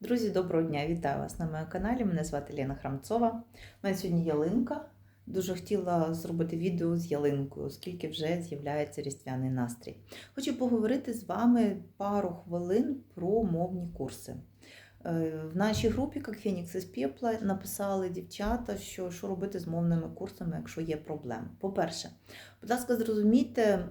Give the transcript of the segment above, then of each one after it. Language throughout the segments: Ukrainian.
Друзі, доброго дня! Вітаю вас на моєму каналі. Мене звати Лена Храмцова. У мене сьогодні ялинка. Дуже хотіла зробити відео з ялинкою, оскільки вже з'являється різдвяний настрій. Хочу поговорити з вами пару хвилин про мовні курси. Е, В нашій групі, як Фенікс із Пепла, написали дівчата, що, що робити з мовними курсами, якщо є проблеми. По-перше, будь ласка, зрозумійте,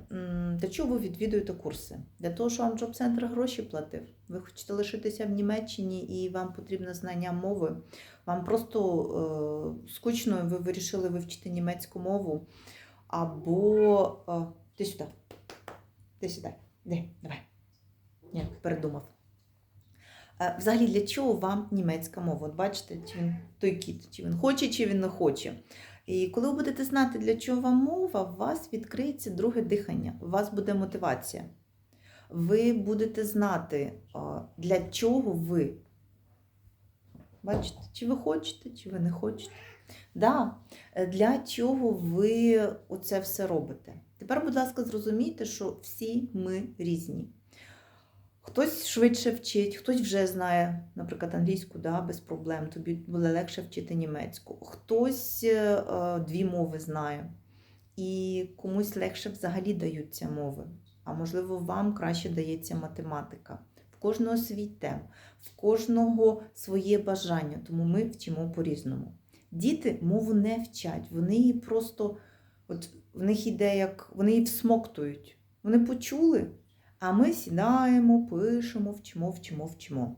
для чого ви відвідуєте курси? Для того, що вам джоб-центр гроші платив. Ви хочете лишитися в Німеччині і вам потрібне знання мови. Вам просто е, скучно, ви вирішили вивчити німецьку мову. Або е, ти сюди. Ти сюди. Де? Давай. Ні, передумав. Взагалі, для чого вам німецька мова? От бачите, чи він той кіт, чи він хоче, чи він не хоче. І коли ви будете знати, для чого вам мова, у вас відкриється друге дихання, у вас буде мотивація. Ви будете знати, для чого ви. Бачите, чи ви хочете, чи ви не хочете. Да, для чого ви оце все робите? Тепер, будь ласка, зрозумійте, що всі ми різні. Хтось швидше вчить, хтось вже знає, наприклад, англійську, да, без проблем, тобі буде легше вчити німецьку. Хтось е, е, дві мови знає, і комусь легше взагалі даються мови. А можливо, вам краще дається математика. В кожного свій тем, в кожного своє бажання, тому ми вчимо по-різному. Діти мову не вчать, вони її просто, от в них іде як, вони її всмоктують. Вони почули, а ми сідаємо, пишемо, вчимо, вчимо, вчимо.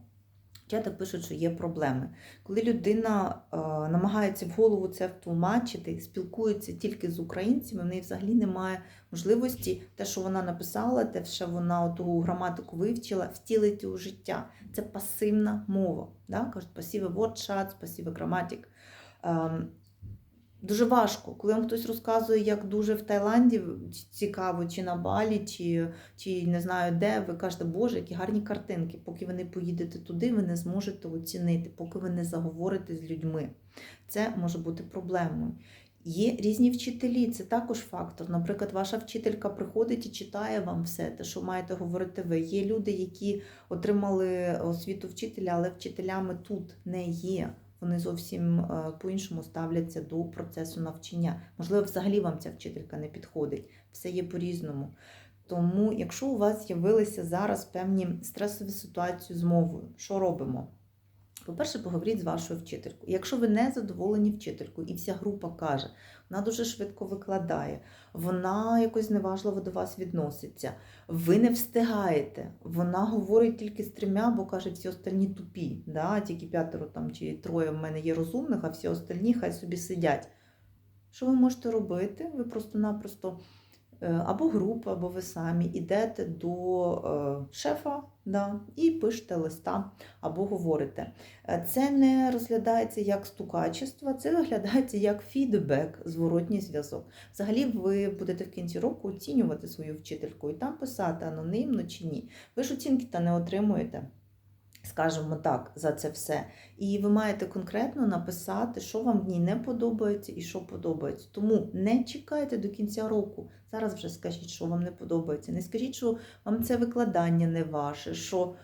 Дівчата пишуть, що є проблеми. Коли людина е, намагається в голову це втлумачити, спілкується тільки з українцями, в неї взагалі немає можливості те, що вона написала, те, що вона оту граматику вивчила, втілити у життя. Це пасивна мова. Да? Кажуть, пасіве вордшац, пасіве граматик. Ем, Дуже важко, коли вам хтось розказує, як дуже в Таїланді цікаво, чи на Балі, чи, чи не знаю де, ви кажете, Боже, які гарні картинки. Поки ви не поїдете туди, ви не зможете оцінити, поки ви не заговорите з людьми. Це може бути проблемою. Є різні вчителі, це також фактор. Наприклад, ваша вчителька приходить і читає вам все те, що маєте говорити ви. Є люди, які отримали освіту вчителя, але вчителями тут не є. Вони зовсім е, по-іншому ставляться до процесу навчання. Можливо, взагалі вам ця вчителька не підходить. Все є по-різному. Тому, якщо у вас з'явилися зараз певні стресові ситуації з мовою, що робимо? По-перше, поговоріть з вашою вчителькою. Якщо ви не задоволені вчителькою, і вся група каже, вона дуже швидко викладає, вона якось неважливо до вас відноситься, ви не встигаєте, вона говорить тільки з трьома, бо каже, всі остальні тупі. Да? Тільки п'ятеро там чи троє в мене є розумних, а всі остальні хай собі сидять. Що ви можете робити? Ви просто-напросто або група, або ви самі йдете до е, шефа да, і пишете листа або говорите. Е, Це не розглядається як стукачество, це розглядається як фідбек, зворотній зв'язок. Взагалі, ви будете в кінці року оцінювати свою вчительку і там писати анонімно чи ні. Ви ж оцінки та не отримуєте. Скажімо так, за це все. І ви маєте конкретно написати, що вам в ній не подобається і що подобається. Тому не чекайте до кінця року. Зараз вже скажіть, що вам не подобається. Не скажіть, що вам це викладання не ваше, що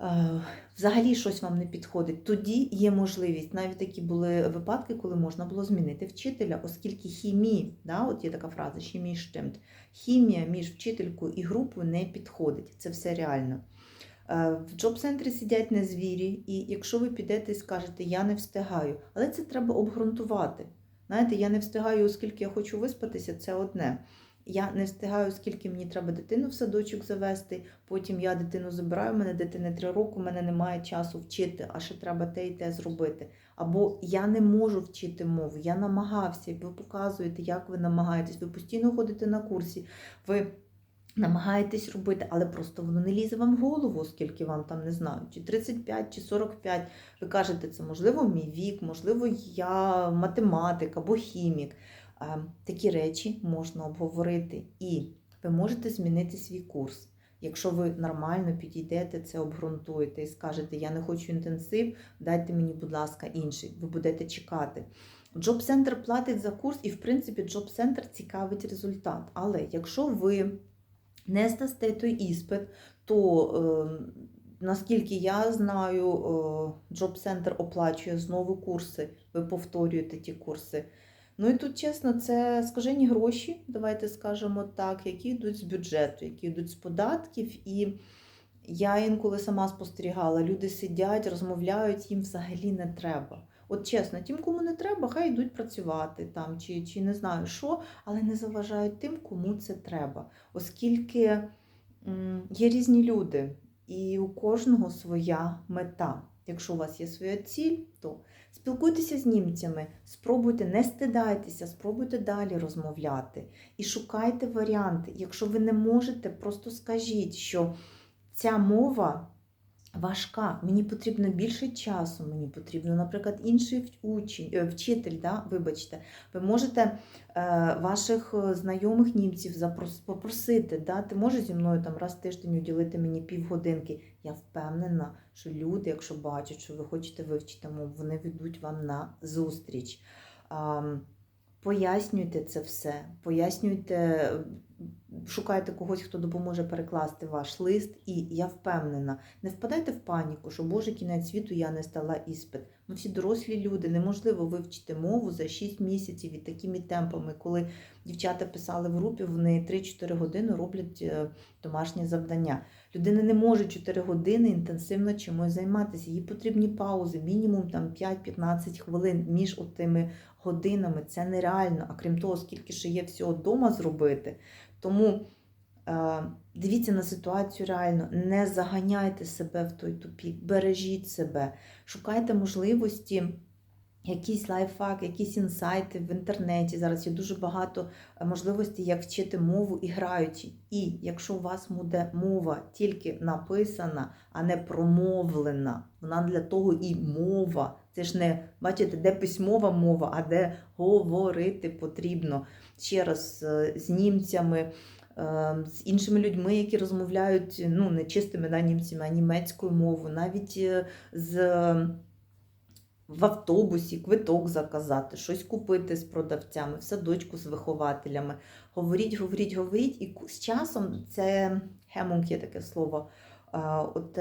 е, взагалі щось вам не підходить. Тоді є можливість. Навіть такі були випадки, коли можна було змінити вчителя, оскільки хімії, да, от є така фраза, хімії штемт, хімія між вчителькою і групою не підходить. Це все реально. Е, В джоб-центрі сидять не звірі, і якщо ви підете і скажете, я не встигаю, але це треба обґрунтувати. Знаєте, я не встигаю, оскільки я хочу виспатися, це одне. Я не встигаю, оскільки мені треба дитину в садочок завести. Потім я дитину забираю, в мене дитини три роки, у мене немає часу вчити, а ще треба те і те зробити. Або я не можу вчити мову, я намагався, ви показуєте, як ви намагаєтесь. Ви постійно ходите на курсі. ви намагаєтесь робити, але просто воно не лізе вам в голову, оскільки вам там не знаю, чи 35, чи 45. Ви кажете, це можливо мій вік, можливо, я математик або хімік. Е, Такі речі можна обговорити, і ви можете змінити свій курс. Якщо ви нормально підійдете, це обґрунтуєте і скажете, я не хочу інтенсив, дайте мені, будь ласка, інший. Ви будете чекати. Джоб-центр платить за курс, і, в принципі, джоб-центр цікавить результат. Але якщо ви не здасте той іспит, то е, наскільки я знаю, Job Center оплачує знову курси, ви повторюєте ті курси. Ну і тут, чесно, це скажені гроші, давайте скажемо так, які йдуть з бюджету, які йдуть з податків. І я інколи сама спостерігала, люди сидять, розмовляють, їм взагалі не треба. От чесно, тим, кому не треба, хай йдуть працювати там, чи, чи не знаю що, але не заважають тим, кому це треба. Оскільки є різні люди, і у кожного своя мета. Якщо у вас є своя ціль, то спілкуйтеся з німцями, спробуйте, не стидайтеся, спробуйте далі розмовляти і шукайте варіанти. Якщо ви не можете, просто скажіть, що ця мова важка, мені потрібно більше часу, мені потрібно, наприклад, інший учень, е, вчитель, да? вибачте, ви можете е, ваших е, знайомих німців попросити, да? ти можеш зі мною там раз в тиждень уділити мені півгодинки. Я впевнена, що люди, якщо бачать, що ви хочете вивчити мову, вони ведуть вам на зустріч. Пояснюйте це все, пояснюйте, шукайте когось, хто допоможе перекласти ваш лист, і я впевнена, не впадайте в паніку, що Боже, кінець світу я не стала іспит. Ми всі дорослі люди, неможливо вивчити мову за 6 місяців і такими темпами, коли дівчата писали в групі, вони 3-4 години роблять е, домашнє завдання. Людина не може 4 години інтенсивно чимось займатися. Їй потрібні паузи, мінімум там 5-15 хвилин між тими годинами. Це нереально. А крім того, скільки ще є всього вдома зробити. Тому е, дивіться на ситуацію реально, не заганяйте себе в той тупік, бережіть себе, шукайте можливості. Якийсь лайфхак, якісь інсайти в інтернеті. Зараз є дуже багато е, можливостей, як вчити мову і граючи. І якщо у вас буде мова тільки написана, а не промовлена, вона для того і мова. Це ж не бачите, де письмова мова, а де говорити потрібно. Ще раз е, з німцями, е, з іншими людьми, які розмовляють ну, не чистими да, німцями, а німецькою мовою, навіть з в автобусі квиток заказати, щось купити з продавцями, в садочку з вихователями. Говоріть, говоріть, говоріть. І з часом це хемунг є таке слово. От,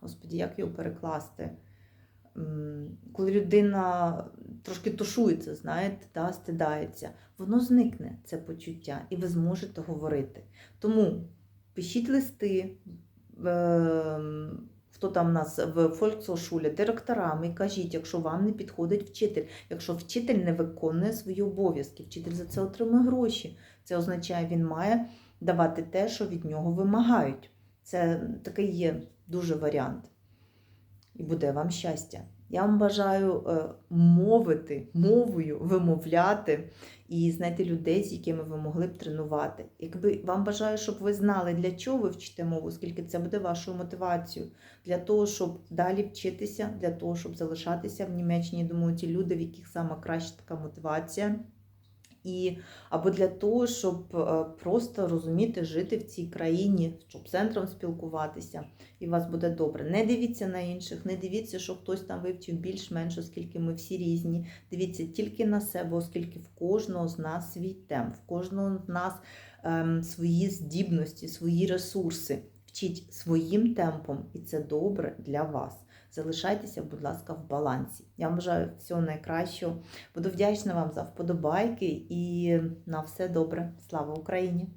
Господі, як його перекласти? Коли людина трошки тушується, знаєте, та, стидається, воно зникне, це почуття, і ви зможете говорити. Тому пишіть листи. Хто там у нас в Фольксошулі, директорами, кажіть, якщо вам не підходить вчитель, якщо вчитель не виконує свої обов'язки, вчитель за це отримує гроші. Це означає, він має давати те, що від нього вимагають. Це такий є дуже варіант. І буде вам щастя. Я вам бажаю е, мовити, мовою вимовляти і знайти людей, з якими ви могли б тренувати. Якби вам бажаю, щоб ви знали, для чого ви вчите мову, скільки це буде вашою мотивацією, для того, щоб далі вчитися, для того, щоб залишатися в Німеччині. Думаю, ті люди, в яких саме краща така мотивація і або для того, щоб е, просто розуміти, жити в цій країні, щоб центром спілкуватися, і у вас буде добре. Не дивіться на інших, не дивіться, що хтось там вивчив більш-менш, оскільки ми всі різні. Дивіться тільки на себе, оскільки в кожного з нас свій темп, в кожного з нас ем, свої здібності, свої ресурси. Вчіть своїм темпом, і це добре для вас. Залишайтеся, будь ласка, в балансі. Я вам бажаю всього найкращого. Буду вдячна вам за вподобайки і на все добре. Слава Україні!